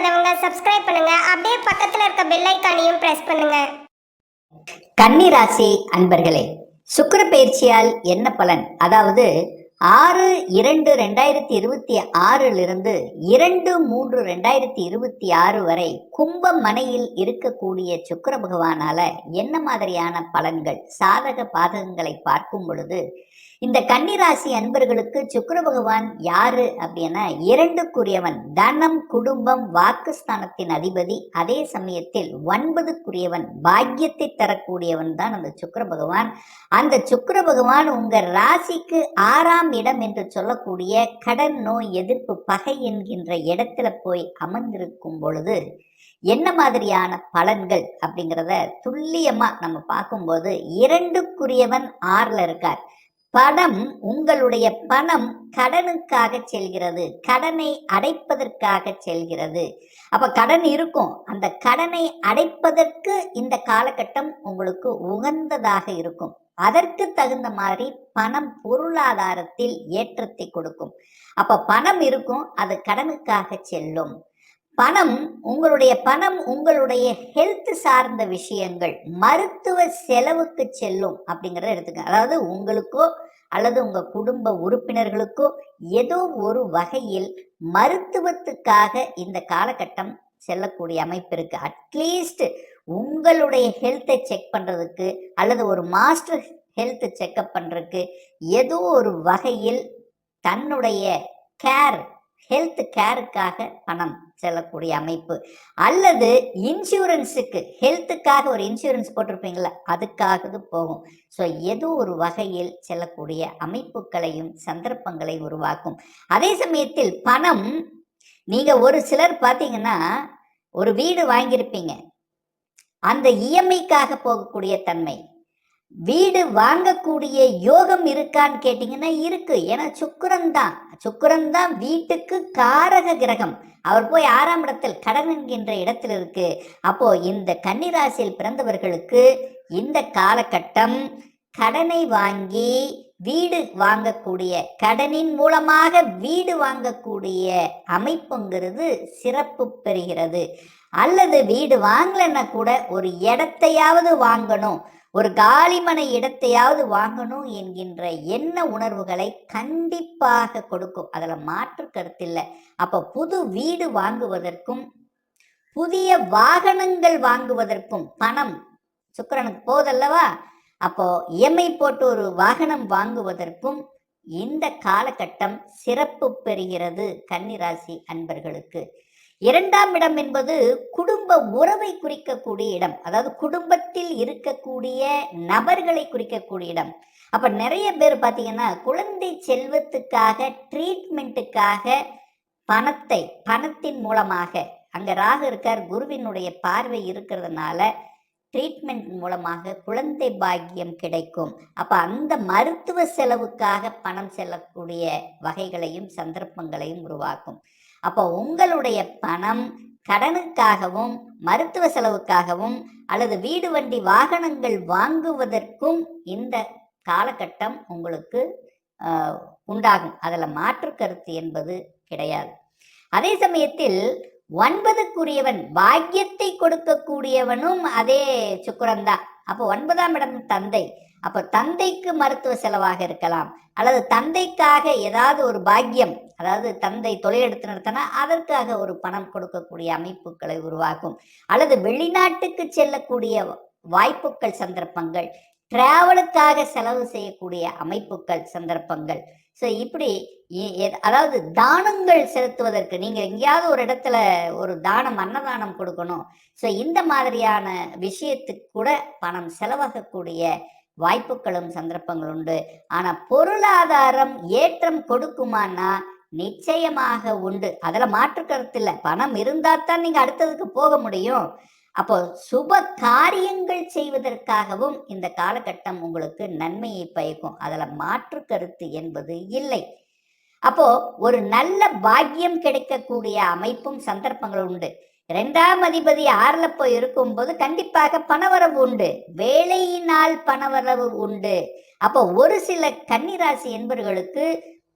பண்ணாதவங்க சப்ஸ்கிரைப் பண்ணுங்க. அப்படியே பக்கத்துல இருக்க பெல் ஐக்கானையும் பிரஸ் பண்ணுங்க. கன்னிராசி அன்பர்களே சுக்கிர பயிற்சியால் என்ன பலன்? அதாவது ஆறு இரண்டு ரெண்டாயிரத்தி இருபத்தி ஆறிலிருந்து இரண்டு மூன்று ரெண்டாயிரத்தி இருபத்தி ஆறு வரை கும்ப மனையில் இருக்கக்கூடிய சுக்கர பகவானால என்ன மாதிரியான பலன்கள்? சாதக பாதகங்களை பார்க்கும் பொழுது இந்த கன்னிராசி அன்பர்களுக்கு சுக்கர பகவான் யாரு அப்படின்னா இரண்டுக்குரியவன். தனம் குடும்பம் வாக்குஸ்தானத்தின் அதிபதி. அதே சமயத்தில் ஒன்பதுக்குரியவன். பாக்கியத்தை தரக்கூடியவன் தான் அந்த சுக்கர பகவான். அந்த சுக்கர பகவான் உங்க ராசிக்கு ஆறாம் இடம் என்று சொல்லக்கூடிய கடன் நோய் எதிர்ப்பு பகை என்கின்ற இடத்துல போய் அமர்ந்திருக்கும் பொழுது என்ன மாதிரியான பலன்கள் அப்படிங்கிறத துல்லியமா நம்ம பார்க்கும்போது இரண்டுக்குரியவன் ஆறுல இருக்கார். பணம் உங்களுடைய பணம் கடனுக்காக செல்கிறது. கடனை அடைப்பதற்காக செல்கிறது. அப்ப கடன் இருக்கும். அந்த கடனை அடைப்பதற்கு இந்த காலகட்டம் உங்களுக்கு உகந்ததாக இருக்கும். அதற்கு தகுந்த மாதிரி பணம் பொருளாதாரத்தில் ஏற்றத்தை கொடுக்கும். அப்ப பணம் இருக்கும் அது கடனுக்காக செல்லும். பணம் உங்களுடைய பணம் உங்களுடைய ஹெல்த் சார்ந்த விஷயங்கள் மருத்துவ செலவுக்கு செல்லும் அப்படிங்கிறத எடுத்துக்க அதாவது உங்களுக்கோ அல்லது உங்கள் குடும்ப உறுப்பினர்களுக்கோ ஏதோ ஒரு வகையில் மருத்துவத்துக்காக இந்த காலகட்டம் செல்லக்கூடிய அமைப்பு இருக்கு. அட்லீஸ்ட் உங்களுடைய ஹெல்த்தை செக் பண்ணுறதுக்கு அல்லது ஒரு மாஸ்டர் ஹெல்த் செக்அப் பண்ணுறதுக்கு ஏதோ ஒரு வகையில் தன்னுடைய கேர் ஹெல்த் கேருக்காக பணம் செல்லக்கூடிய அமைப்பு. அல்லது இன்சூரன்ஸுக்கு ஹெல்த்துக்காக ஒரு இன்சூரன்ஸ் போட்டிருப்பீங்களா அதுக்காக போகும். ஸோ ஏதோ ஒரு வகையில் செல்லக்கூடிய அமைப்புகளையும் சந்தர்ப்பங்களையும் உருவாக்கும். அதே சமயத்தில் பணம் நீங்கள் ஒரு சிலர் பார்த்தீங்கன்னா ஒரு வீடு வாங்கியிருப்பீங்க. அந்த இஎம்ஐக்காக போகக்கூடிய தன்மை. வீடு வாங்கக்கூடிய யோகம் இருக்கான்னு கேட்டிங்கன்னா இருக்கு. ஏன்னா சுக்கரன் தான். சுக்கரன் தான் வீட்டுக்கு காரக கிரகம். அவர் போய் ஆறாம் இடத்தில் கடன் என்கின்ற இடத்தில் இருக்கு. அப்போ இந்த கன்னிராசியில் பிறந்தவர்களுக்கு இந்த காலகட்டம் கடனை வாங்கி வீடு வாங்கக்கூடிய கடனின் மூலமாக வீடு வாங்கக்கூடிய அமைப்புங்கிறது சிறப்பு பெறுகிறது. அல்லது வீடு வாங்கலைன்னா கூட ஒரு இடத்தையாவது வாங்கணும். ஒரு காலிமனை இடத்தையாவது வாங்கணும் என்கின்ற எண்ண உணர்வுகளை கண்டிப்பாக கொடுக்கும். அதில் மாற்று கருத்தில்லை அப்போ புது வீடு வாங்குவதற்கும் புதிய வாகனங்கள் வாங்குவதற்கும் பணம். சுக்கரனுக்கு போதல்லவா? அப்போ இஎம்ஐ போட்டு ஒரு வாகனம் வாங்குவதற்கும் இந்த காலகட்டம் சிறப்பு பெறுகிறது கன்னிராசி அன்பர்களுக்கு. இரண்டாம் இடம் என்பது குடும்ப உறவை குறிக்கக்கூடிய இடம். அதாவது குடும்பத்தில் இருக்கக்கூடிய நபர்களை குறிக்கக்கூடிய இடம். அப்ப நிறைய பேர் பார்த்தீங்கன்னா குழந்தை செல்வத்துக்காக ட்ரீட்மெண்ட்டுக்காக பணத்தை பணத்தின் மூலமாக அங்க ராகு இருக்கார் குருவினுடைய பார்வை இருக்கிறதுனால ட்ரீட்மெண்ட் மூலமாக குழந்தை பாக்கியம் கிடைக்கும். அப்ப அந்த மருத்துவ செலவுக்காக பணம் செல்லக்கூடிய வகைகளையும் சந்தர்ப்பங்களையும் உருவாக்கும். அப்போ உங்களுடைய பணம் கடனுக்காகவும் மருத்துவ செலவுக்காகவும் அல்லது வீடு வண்டி வாகனங்கள் வாங்குவதற்கும் இந்த காலகட்டம் உங்களுக்கு உண்டாகும். அதில் மாற்று கருத்து என்பது கிடையாது. அதே சமயத்தில் ஒன்பதுக்குரியவன் பாக்கியத்தை கொடுக்கக்கூடியவனும் அதே சுக்கரன் தான் அப்போ ஒன்பதாம் இடம் தந்தை. அப்போ தந்தைக்கு மருத்துவ செலவாக இருக்கலாம். அல்லது தந்தைக்காக ஏதாவது ஒரு பாக்கியம் அதாவது தந்தை தொழில் எடுத்து நடத்தினா அதற்காக ஒரு பணம் கொடுக்கக்கூடிய அமைப்புகளை உருவாக்கும். அல்லது வெளிநாட்டுக்கு செல்லக்கூடிய வாய்ப்புகள் சந்தர்ப்பங்கள் டிராவலுக்காக செலவு செய்யக்கூடிய அமைப்புகள் சந்தர்ப்பங்கள். ஸோ இப்படி அதாவது தானங்கள் செலுத்துவதற்கு நீங்கள் எங்கேயாவது ஒரு இடத்துல ஒரு தானம் அன்னதானம் கொடுக்கணும். ஸோ இந்த மாதிரியான விஷயத்துக்கு கூட பணம் செலவாகக்கூடிய வாய்ப்புகளும் சந்தர்ப்பங்கள் உண்டு. ஆனா பொருளாதாரம் ஏற்றம் கொடுக்குமானா நிச்சயமாக உண்டு. அதில் மாற்று கருத்து இல்லை. பணம் இருந்தால் தான் நீங்கள் அடுத்ததுக்கு போக முடியும். அப்போ சுப காரியங்கள் செய்வதற்காகவும் இந்த காலகட்டம் உங்களுக்கு நன்மையை பயக்கும். அதில் மாற்று கருத்து என்பது இல்லை. அப்போ ஒரு நல்ல பாக்கியம் கிடைக்கக்கூடிய அமைப்பும் சந்தர்ப்பங்கள் உண்டு. இரண்டாம் அதிபதி ஆறுல போய் இருக்கும்போது கண்டிப்பாக பணவரவு உண்டு. வேலையினால் பணவரவு உண்டு. அப்போ ஒரு சில கன்னிராசி என்பவர்களுக்கு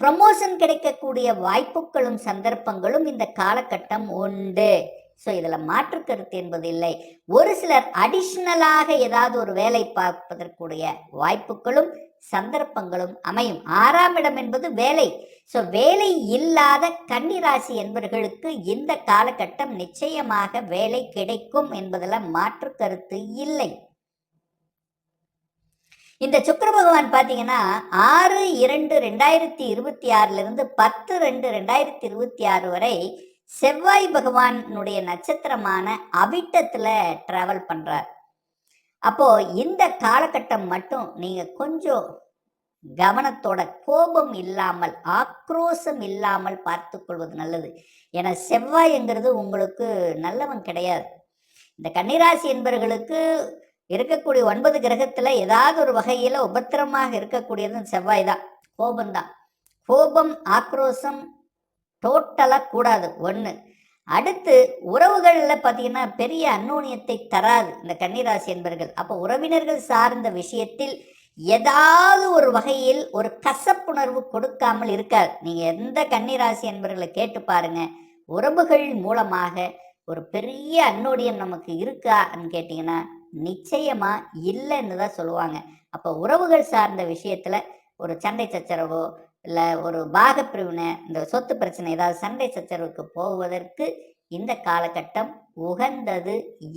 ப்ரமோஷன் கிடைக்கக்கூடிய வாய்ப்புகளும் சந்தர்ப்பங்களும் இந்த காலகட்டம் உண்டு. ஸோ இதில் மாற்று கருத்து என்பது இல்லை. ஒரு சிலர் அடிஷ்னலாக ஏதாவது ஒரு வேலை பார்ப்பதற்குரிய வாய்ப்புகளும் சந்தர்ப்பங்களும் அமையும். ஆறாம் இடம் என்பது வேலை. ஸோ வேலை இல்லாத கன்னிராசி என்பவர்களுக்கு இந்த காலகட்டம் நிச்சயமாக வேலை கிடைக்கும் என்பதில் மாற்று கருத்து இல்லை. இந்த சுக்கர பகவான் பார்த்தீங்கன்னா ஆறு இரண்டு ரெண்டாயிரத்தி இருபத்தி ஆறுலேருந்து பத்து ரெண்டு ரெண்டாயிரத்தி இருபத்தி ஆறு வரை செவ்வாய் பகவானுடைய நட்சத்திரமான அவிட்டத்தில் ட்ராவல் பண்ணுறார் அப்போ இந்த காலகட்டம் மட்டும் நீங்க கொஞ்சம் கவனத்தோட கோபம் இல்லாமல் ஆக்ரோஷம் இல்லாமல் பார்த்து கொள்வது நல்லது. ஏன்னா செவ்வாய்ங்கிறது உங்களுக்கு நல்லவன் கிடையாது. இந்த கன்னிராசி என்பவர்களுக்கு இருக்கக்கூடிய ஒன்பது கிரகத்துல ஏதாவது ஒரு வகையில உபத்திரமாக இருக்கக்கூடியது செவ்வாய் தான். கோபம்தான் கோபம் ஆக்ரோஷம் டோட்டலாக கூடாது ஒன்று அடுத்து உறவுகளில் பார்த்தீங்கன்னா பெரிய அந்நோனியத்தை தராது இந்த கன்னிராசி என்பர்கள். அப்போ உறவினர்கள் சார்ந்த விஷயத்தில் ஏதாவது ஒரு வகையில் ஒரு கசப்புணர்வு கொடுக்காமல் இருக்காது நீங்கள் எந்த கன்னிராசி என்பர்களை கேட்டு பாருங்க. உறவுகள் மூலமாக ஒரு பெரிய அன்னோடியம் நமக்கு இருக்கான்னு கேட்டிங்கன்னா நிச்சயமாக இல்லைன்னு தான் சொல்லுவாங்க. அப்போ உறவுகள் சார்ந்த விஷயத்தில் ஒரு சண்டை சச்சரவோ இல்லை ஒரு பாகப்பிரிவினை இந்த சொத்து பிரச்சனை ஏதாவது சண்டை சச்சரவுக்கு போவதற்கு இந்த காலகட்டம் உகந்தது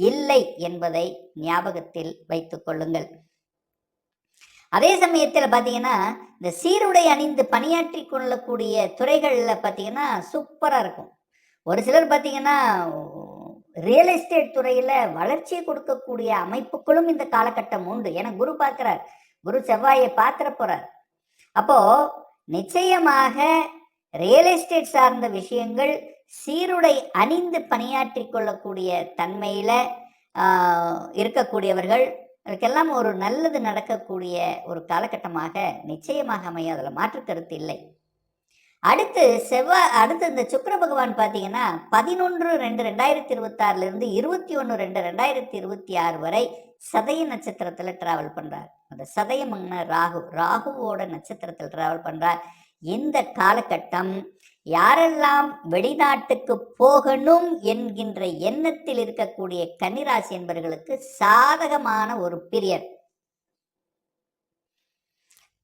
இல்லை என்பதை ஞாபகத்தில் வைத்துக் கொள்ளுங்கள். அதே சமயத்தில் பார்த்தீங்கன்னா இந்த சீருடை அணிந்து பணியாற்றி கொள்ளக்கூடிய துறைகளில் பார்த்தீங்கன்னா சூப்பராக இருக்கும். ஒரு சிலர் பார்த்தீங்கன்னா ரியல் எஸ்டேட் துறையில் வளர்ச்சியை கொடுக்கக்கூடிய அமைப்புகளும் இந்த காலகட்டம் உண்டு. ஏன்னா குரு பார்க்குறார். குரு செவ்வாயை பார்க்குற போகிறார் அப்போது நிச்சயமாக ரியல் எஸ்டேட் சார்ந்த விஷயங்கள் சீருடை அணிந்து பணியாற்றி கொள்ளக்கூடிய தன்மையில் இருக்கக்கூடியவர்கள் அதுக்கெல்லாம் ஒரு நல்லது நடக்கக்கூடிய ஒரு காலகட்டமாக நிச்சயமாக அமையும். அதில் மாற்று கருத்து இல்லை. அடுத்து செவ்வாய் அடுத்து இந்த சுக்கர பகவான் பார்த்தீங்கன்னா பதினொன்று ரெண்டு ரெண்டாயிரத்தி இருபத்தாறுல இருந்து இருபத்தி ஒன்று ரெண்டு ரெண்டாயிரத்தி இருபத்தி ஆறு வரை சதய நட்சத்திரத்தில் டிராவல் பண்ணுறார் அந்த சதயம்னா ராகு. ராகுவோட நட்சத்திரத்தில் டிராவல் பண்ணுறார் இந்த காலகட்டம் யாரெல்லாம் வெளிநாட்டுக்கு போகணும் என்கின்ற எண்ணத்தில் இருக்கக்கூடிய கன்னிராசி என்பவர்களுக்கு சாதகமான ஒரு பீரியட்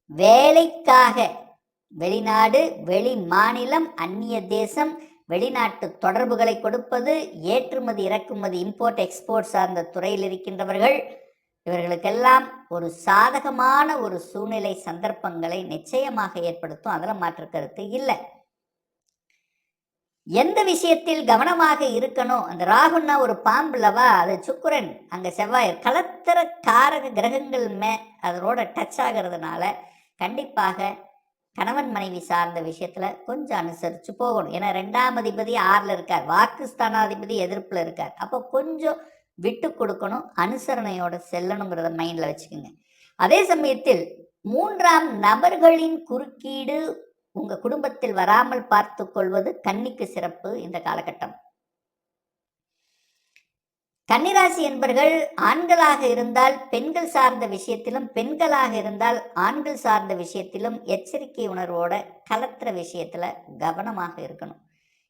வேலைக்காக வெளிநாடு வெளி மாநிலம் அந்நிய தேசம் வெளிநாட்டு தொடர்புகளை கொடுப்பது ஏற்றுமதி இறக்குமதி இம்போர்ட் எக்ஸ்போர்ட் சார்ந்த துறையில் இருக்கின்றவர்கள் இவர்களுக்கெல்லாம் ஒரு சாதகமான ஒரு சூழ்நிலை சந்தர்ப்பங்களை நிச்சயமாக ஏற்படுத்தும். அதில் மாற்று கருத்து இல்லை. எந்த விஷயத்தில் கவனமாக இருக்கணும்? அந்த ராகுன்னா ஒரு பாம்புலவா அது சுக்குரன். அங்கே செவ்வாய். கலத்திர காரக கிரகங்கள் மே அதனோட டச் ஆகிறதுனால கண்டிப்பாக கணவன் மனைவி சார்ந்த விஷயத்துல கொஞ்சம் அனுசரிச்சு போகணும். ஏன்னா ரெண்டாம் அதிபதி ஆறுல இருக்கார். வாக்கு ஸ்தானாதிபதி எதிர்ப்புல இருக்கார். அப்போ கொஞ்சம் விட்டு கொடுக்கணும். அனுசரணையோட செல்லணுங்கிறத மைண்ட்ல வச்சுக்கோங்க. அதே சமயத்தில் மூன்றாம் நபர்களின் குறுக்கீடு உங்க குடும்பத்தில் வராமல் பார்த்து கொள்வது கன்னிக்கு சிறப்பு இந்த காலகட்டம். கன்னிராசி என்பர்கள் ஆண்களாக இருந்தால் பெண்கள் சார்ந்த விஷயத்திலும் பெண்களாக இருந்தால் ஆண்கள் சார்ந்த விஷயத்திலும் எச்சரிக்கை உணர்வோட கலத்துற விஷயத்துல கவனமாக இருக்கணும்.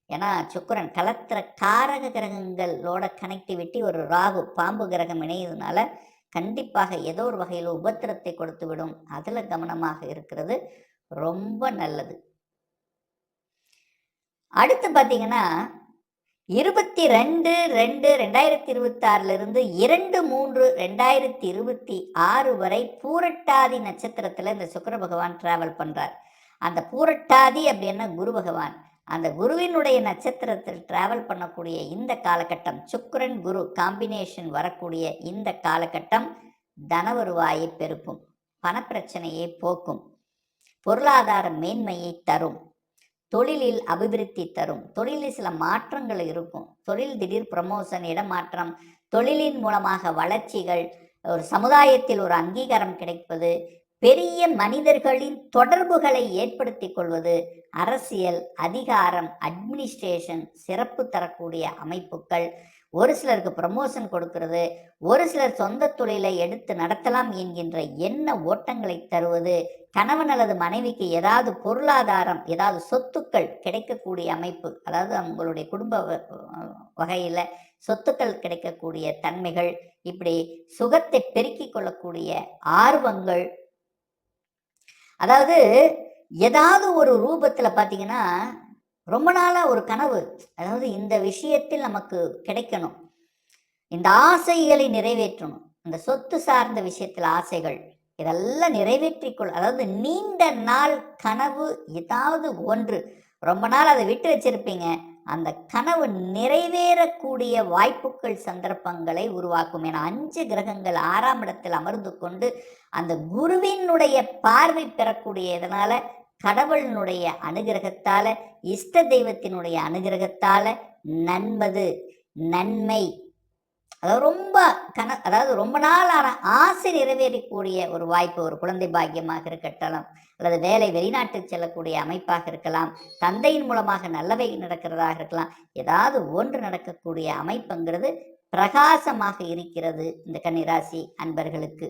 ஏன்னா சுக்கிரன் கலத்துற காரக கிரகங்களோட கனெக்டிவிட்டி ஒரு ராகு பாம்பு கிரகம் இணையதுனால கண்டிப்பாக ஏதோ ஒரு வகையில் உபத்திரத்தை கொடுத்து விடும். அதில் கவனமாக இருக்கிறது ரொம்ப நல்லது. அடுத்து பார்த்தீங்கன்னா இருபத்தி ரெண்டு ரெண்டு ரெண்டாயிரத்தி இருபத்தி ஆறுலேருந்து இரண்டு மூன்று ரெண்டாயிரத்தி இருபத்தி ஆறு வரை பூரட்டாதி நட்சத்திரத்தில் இந்த சுக்கர பகவான் டிராவல் பண்ணுறார் அந்த பூரட்டாதி அப்படின்னா குரு பகவான். அந்த குருவினுடைய நட்சத்திரத்தில் டிராவல் பண்ணக்கூடிய இந்த காலகட்டம் சுக்கரன் குரு காம்பினேஷன் வரக்கூடிய இந்த காலகட்டம் தன வருவாயை பெருக்கும் பணப்பிரச்சனையை போக்கும் பொருளாதார மேன்மையை தரும். தொழிலில் அபிவிருத்தி தரும். தொழிலில் சில மாற்றங்கள் இருக்கும். தொழில் திடீர் ப்ரமோஷன் இடமாற்றம் தொழிலின் மூலமாக வளர்ச்சிகள் ஒரு சமுதாயத்தில் ஒரு அங்கீகாரம் கிடைப்பது பெரிய மனிதர்களின் தொடர்புகளை ஏற்படுத்திக் கொள்வது அரசியல் அதிகாரம் அட்மினிஸ்ட்ரேஷன் சிறப்பு தரக்கூடிய அமைப்புகள் ஒரு சிலருக்கு ப்ரமோஷன் கொடுக்கிறது ஒரு சிலர் சொந்த தொழிலை எடுத்து நடத்தலாம் என்கின்ற எண்ண ஓட்டங்களை தருவது கணவன் அல்லது மனைவிக்கு ஏதாவது பொருளாதாரம் ஏதாவது சொத்துக்கள் கிடைக்கக்கூடிய அமைப்பு அதாவது அவங்களுடைய குடும்ப வ- சொத்துக்கள் கிடைக்கக்கூடிய தன்மைகள் இப்படி சுகத்தை பெருக்கிக் கொள்ளக்கூடிய ஆர்வங்கள் அதாவது ஏதாவது ஒரு ரூபத்தில் பார்த்தீங்கன்னா ரொம்ப நாளாக ஒரு கனவு. அதாவது இந்த விஷயத்தில் நமக்கு கிடைக்கணும். இந்த ஆசைகளை நிறைவேற்றணும். இந்த சொத்து சார்ந்த விஷயத்தில் ஆசைகள். இதெல்லாம் நிறைவேற்றிக்கொள். அதாவது நீண்ட நாள் கனவு ஏதாவது ஒன்று. ரொம்ப நாள் அதை விட்டு வச்சிருப்பீங்க. அந்த கனவு நிறைவேறக்கூடிய வாய்ப்புகள் சந்தர்ப்பங்களை உருவாக்கும். என அஞ்சு கிரகங்கள் ஆறாம் இடத்தில் அமர்ந்து கொண்டு அந்த குருவினுடைய பார்வை பெறக்கூடிய இதனால கடவுளினுடைய அனுகிரகத்தால இஷ்ட தெய்வத்தினுடைய அனுகிரகத்தால நன்மது நன்மை. அதாவது ரொம்ப கன அதாவது ரொம்ப நாளான ஆசை நிறைவேறக்கூடிய ஒரு வாய்ப்பு ஒரு குழந்தை பாக்கியமாக இருக்கட்டும் அல்லது வேலை வெளிநாட்டுக்கு செல்லக்கூடிய அமைப்பாக இருக்கலாம் தந்தையின் மூலமாக நல்லவை நடக்கிறதாக இருக்கலாம் ஏதாவது ஒன்று நடக்கக்கூடிய அமைப்புங்கிறது பிரகாசமாக இருக்கிறது இந்த கன்னிராசி அன்பர்களுக்கு.